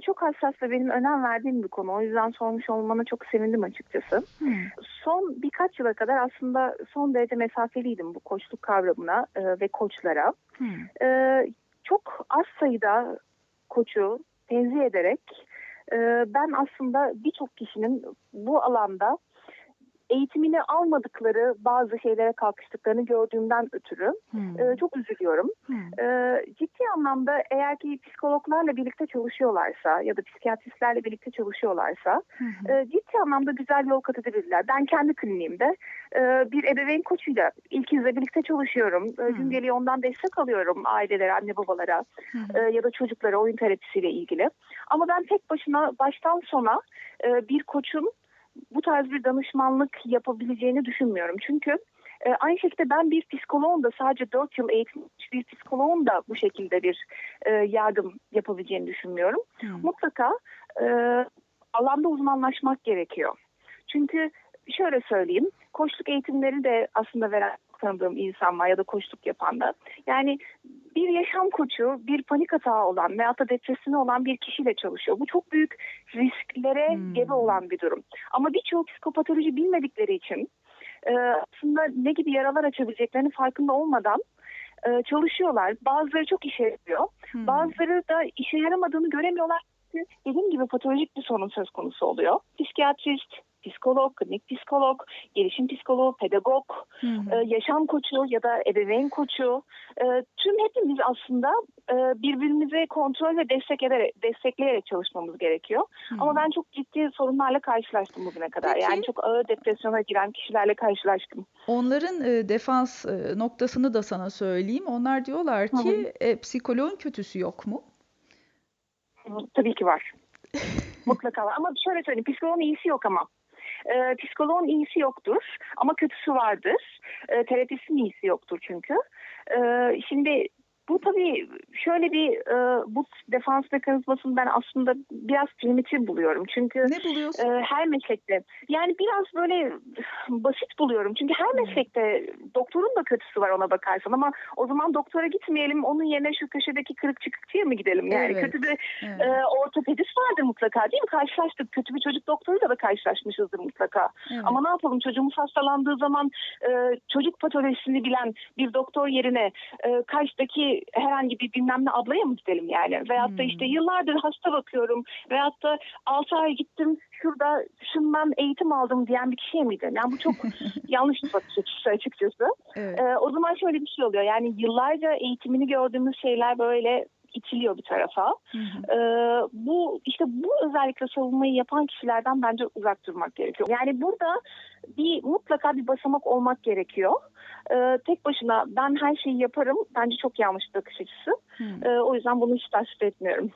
çok hassas ve benim önem verdiğim bir konu. O yüzden sormuş olmana çok sevindim açıkçası. Hmm. Son birkaç yıla kadar aslında son derece mesafeliydim bu koçluk kavramına e, ve koçlara. Hmm. E, çok az sayıda koçu tenzih ederek e, ben aslında birçok kişinin bu alanda eğitimini almadıkları bazı şeylere kalkıştıklarını gördüğümden ötürü hmm. e, çok üzülüyorum. Hmm. E, anlamda eğer ki psikologlarla birlikte çalışıyorlarsa ya da psikiyatristlerle birlikte çalışıyorlarsa hmm. e, ciddi anlamda güzel yol kat edebilirler. Ben kendi kliniğimde e, bir ebeveyn koçuyla ilkizle birlikte çalışıyorum. E, hmm. Güngeli ondan destek alıyorum ailelere, anne babalara e, ya da çocuklara oyun terapisiyle ilgili. Ama ben tek başına baştan sona e, bir koçun bu tarz bir danışmanlık yapabileceğini düşünmüyorum. Çünkü e, aynı şekilde ben bir psikoloğun da sadece 4 yıl eğitilmiş bir psikoloğun da bu şekilde bir e, yardım yapabileceğini düşünmüyorum. Hmm. Mutlaka e, alanda uzmanlaşmak gerekiyor. Çünkü şöyle söyleyeyim, koçluk eğitimleri de aslında veren tanıdığım insan var ya da koçluk yapan da. Yani bir yaşam koçu, bir panik atağı olan veya da depresyonu olan bir kişiyle çalışıyor. Bu çok büyük risklere hmm. gebe olan bir durum. Ama birçoğu psikopatoloji bilmedikleri için e, aslında ne gibi yaralar açabileceklerini farkında olmadan e, çalışıyorlar. Bazıları çok işe yarıyor. Hmm. Bazıları da işe yaramadığını göremiyorlar. Dediğim gibi patolojik bir sorun söz konusu oluyor. Psikiyatrist, psikolog, klinik psikolog, gelişim psikoloğu, pedagog, hı hı. E, yaşam koçu ya da ebeveyn koçu. E, tüm hepimiz aslında e, birbirimizi kontrol ve destek ederek, destekleyerek çalışmamız gerekiyor. Hı. Ama ben çok ciddi sorunlarla karşılaştım bugüne kadar. Peki. Yani çok ağır depresyona giren kişilerle karşılaştım. Onların e, defans e, noktasını da sana söyleyeyim. Onlar diyorlar ki e, psikoloğun kötüsü yok mu? Tabii ki var. Mutlaka var. Ama şöyle söyleyeyim, psikoloğun iyisi yok ama. E, psikoloğun iyisi yoktur ama kötüsü vardır. E, terapistin iyisi yoktur çünkü. E, şimdi bu tabii şöyle bir e, bu defans mekanizmasını ben aslında biraz primitif buluyorum. Çünkü ne buluyorsun? E, her meslekte yani biraz böyle basit buluyorum. Çünkü her hmm. meslekte doktorun da kötüsü var ona bakarsan ama o zaman doktora gitmeyelim onun yerine şu köşedeki kırık çıkıkçıya mı gidelim? Yani evet. kötü bir evet. e, ortopedist vardır mutlaka değil mi? Karşılaştık. Kötü bir çocuk doktoruyla da karşılaşmışızdır mutlaka. Evet. Ama ne yapalım çocuğumuz hastalandığı zaman e, çocuk patolojisini bilen bir doktor yerine e, karşıdaki herhangi bir bilmem ne ablaya mı gidelim yani? Veyahut da işte hmm. yıllardır hasta bakıyorum veyahut da 6 ay gittim şurada şundan eğitim aldım diyen bir kişiye miydi? Yani bu çok yanlış bir bakış açısı açıkçası. Evet. Ee, o zaman şöyle bir şey oluyor yani yıllarca eğitimini gördüğümüz şeyler böyle itiliyor bir tarafa. Hı hı. Ee, bu işte bu özellikle savunmayı yapan kişilerden bence uzak durmak gerekiyor. Yani burada bir mutlaka bir basamak olmak gerekiyor. Ee, tek başına ben her şeyi yaparım. Bence çok yanlış bir bakış açısı. Ee, o yüzden bunu hiç tasvip etmiyorum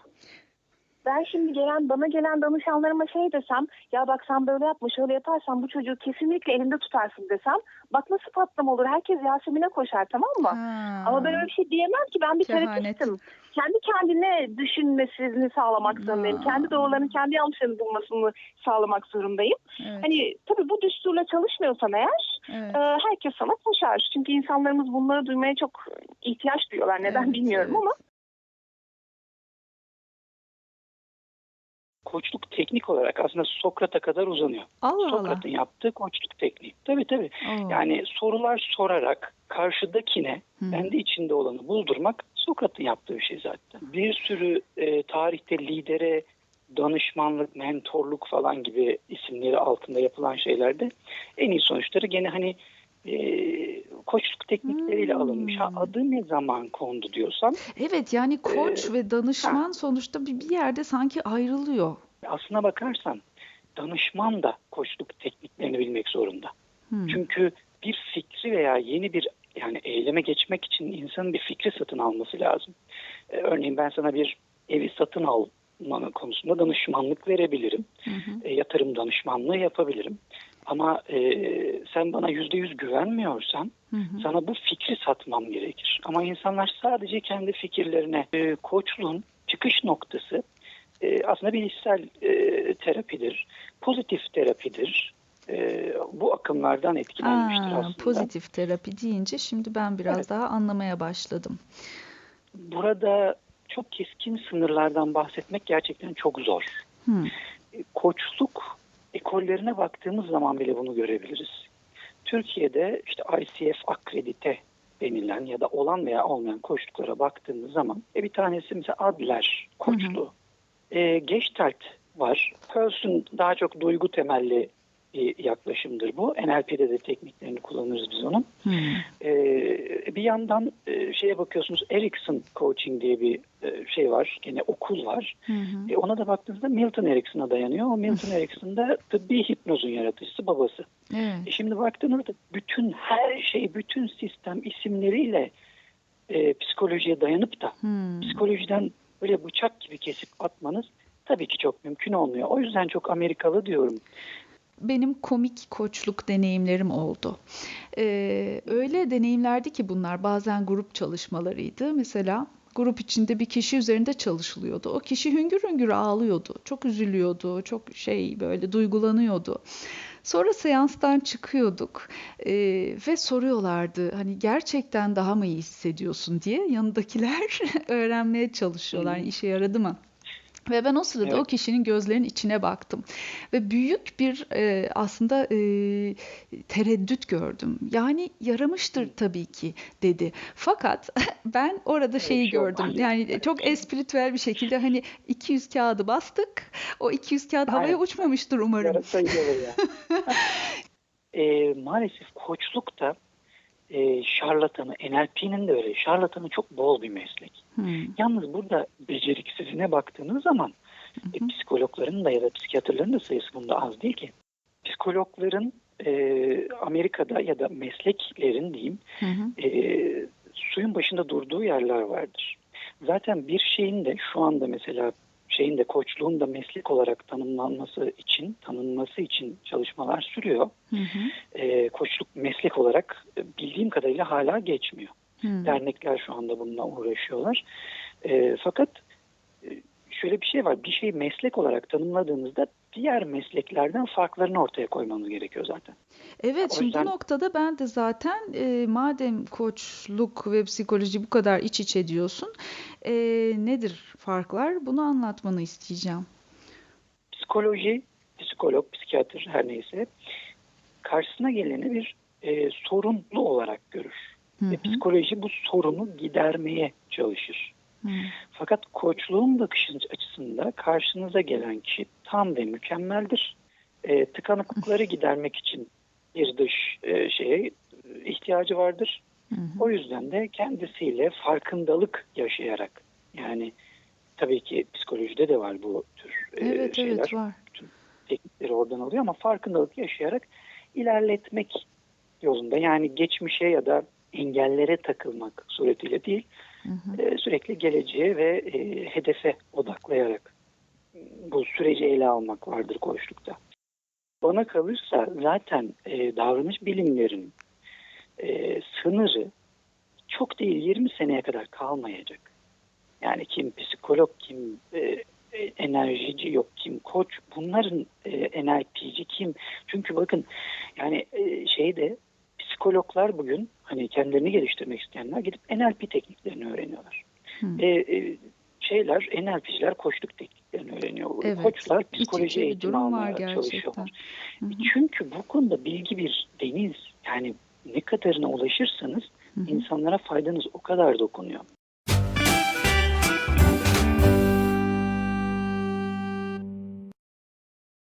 ben şimdi gelen bana gelen danışanlarıma şey desem ya bak sen böyle yapma şöyle yaparsan bu çocuğu kesinlikle elinde tutarsın desem bak nasıl patlama olur herkes Yasemin'e koşar tamam mı? Ha. Ama ben öyle bir şey diyemem ki ben bir terapistim. Kendi kendine düşünmesini sağlamak zorundayım. Kendi doğrularını kendi yanlışlarını bulmasını sağlamak zorundayım. Evet. Hani tabii bu düsturla çalışmıyorsan eğer evet. e, herkes sana koşar. Çünkü insanlarımız bunları duymaya çok ihtiyaç duyuyorlar. Neden evet, bilmiyorum evet. ama koçluk teknik olarak aslında Sokrat'a kadar uzanıyor. Allah Sokrat'ın yaptığı koçluk tekniği. Tabii tabii. Allah. Yani sorular sorarak karşıdakine hmm. kendi içinde olanı buldurmak Sokrat'ın yaptığı bir şey zaten. Bir sürü e, tarihte lidere danışmanlık, mentorluk falan gibi isimleri altında yapılan şeylerde en iyi sonuçları gene hani e, koçluk teknikleriyle hmm. alınmış. Ha, adı ne zaman kondu diyorsam. Evet yani koç e, ve danışman ha. sonuçta bir, bir yerde sanki ayrılıyor. Aslına bakarsan danışman da koçluk tekniklerini bilmek zorunda. Hmm. Çünkü bir fikri veya yeni bir yani eyleme geçmek için insanın bir fikri satın alması lazım. Ee, örneğin ben sana bir evi satın almanın konusunda danışmanlık verebilirim. Hı E, yatırım danışmanlığı yapabilirim. Ama e, sen bana yüzde yüz güvenmiyorsan hı hı. sana bu fikri satmam gerekir. Ama insanlar sadece kendi fikirlerine e, koçluğun çıkış noktası e, aslında bilişsel e, terapidir, pozitif terapidir. E, bu akımlardan etkilenmiştir Aa, aslında. Pozitif terapi deyince şimdi ben biraz evet. daha anlamaya başladım. Burada çok keskin sınırlardan bahsetmek gerçekten çok zor. Hmm. Koçluk ekollerine baktığımız zaman bile bunu görebiliriz. Türkiye'de işte ICF akredite denilen ya da olan veya olmayan koçluklara baktığımız zaman e, bir tanesi mesela Adler koçluğu. E, Gestalt var. Person daha çok duygu temelli bir yaklaşımdır bu. NLP'de de tekniklerini kullanırız biz onun. Hmm. Ee, bir yandan e, şeye bakıyorsunuz Erickson Coaching diye bir e, şey var. Gene okul var. Hmm. E, ona da baktığınızda Milton Erickson'a dayanıyor. O Milton Erickson da tıbbi hipnozun yaratıcısı babası. Hmm. E, şimdi baktığınızda bütün her şey, bütün sistem isimleriyle e, psikolojiye dayanıp da hmm. psikolojiden böyle bıçak gibi kesip atmanız tabii ki çok mümkün olmuyor. O yüzden çok Amerikalı diyorum benim komik koçluk deneyimlerim oldu. Ee, öyle deneyimlerdi ki bunlar bazen grup çalışmalarıydı. Mesela grup içinde bir kişi üzerinde çalışılıyordu. O kişi hüngür hüngür ağlıyordu. Çok üzülüyordu. Çok şey böyle duygulanıyordu. Sonra seanstan çıkıyorduk e, ve soruyorlardı hani gerçekten daha mı iyi hissediyorsun diye yanındakiler öğrenmeye çalışıyorlar. Yani işe yaradı mı? Ve ben o sırada evet. o kişinin gözlerinin içine baktım. Ve büyük bir e, aslında e, tereddüt gördüm. Yani yaramıştır tabii ki dedi. Fakat ben orada şeyi gördüm. Yani çok espritüel bir şekilde hani 200 kağıdı bastık. O 200 kağıt Aynen. havaya uçmamıştır umarım. E, maalesef koçluk da e, şarlatanı, NLP'nin de öyle. Şarlatanı çok bol bir meslek. Hmm. Yalnız burada beceriksizine baktığınız zaman hmm. e, psikologların da ya da psikiyatrların da sayısı bunda az değil ki. Psikologların e, Amerika'da ya da mesleklerin diyeyim hmm. e, suyun başında durduğu yerler vardır. Zaten bir şeyin de şu anda mesela şeyin de koçluğun da meslek olarak tanımlanması için, tanınması için çalışmalar sürüyor. Hı hı. E, koçluk meslek olarak e, bildiğim kadarıyla hala geçmiyor. Hı. Dernekler şu anda bununla uğraşıyorlar. E, fakat şöyle bir şey var. Bir şeyi meslek olarak tanımladığınızda diğer mesleklerden farklarını ortaya koymanız gerekiyor zaten. Evet, o şimdi yüzden... bu noktada ben de zaten e, madem koçluk ve psikoloji bu kadar iç içe diyorsun, e, nedir farklar? Bunu anlatmanı isteyeceğim. Psikoloji, psikolog, psikiyatr her neyse karşısına geleni bir e, sorunlu olarak görür. Hı hı. Ve psikoloji bu sorunu gidermeye çalışır. Hmm. Fakat koçluğun bakış açısında karşınıza gelen kişi tam ve mükemmeldir. E, tıkanıklıkları gidermek için bir dış e, şeye ihtiyacı vardır. Hı O yüzden de kendisiyle farkındalık yaşayarak yani tabii ki psikolojide de var bu tür e, evet, şeyler. Evet var. Bütün teknikleri oradan alıyor ama farkındalık yaşayarak ilerletmek yolunda yani geçmişe ya da engellere takılmak suretiyle değil hı hı. E, sürekli geleceğe ve e, hedefe odaklayarak bu süreci ele almak vardır koçlukta. Bana kalırsa zaten e, davranış bilimlerin e, sınırı çok değil 20 seneye kadar kalmayacak. Yani kim psikolog, kim e, enerjici yok, kim koç, bunların e, NLP'ci kim? Çünkü bakın yani e, şeyde psikologlar bugün hani kendilerini geliştirmek isteyenler gidip NLP tekniklerini öğreniyorlar. Hmm. E, e, şeyler NLP'ciler koçluk tekniklerini öğreniyor. Evet. Koçlar psikoloji eğitimi almaya çalışıyorlar. Hı hı. Çünkü bu konuda bilgi bir deniz. Yani ne kadarına ulaşırsanız hı hı. insanlara faydanız o kadar dokunuyor.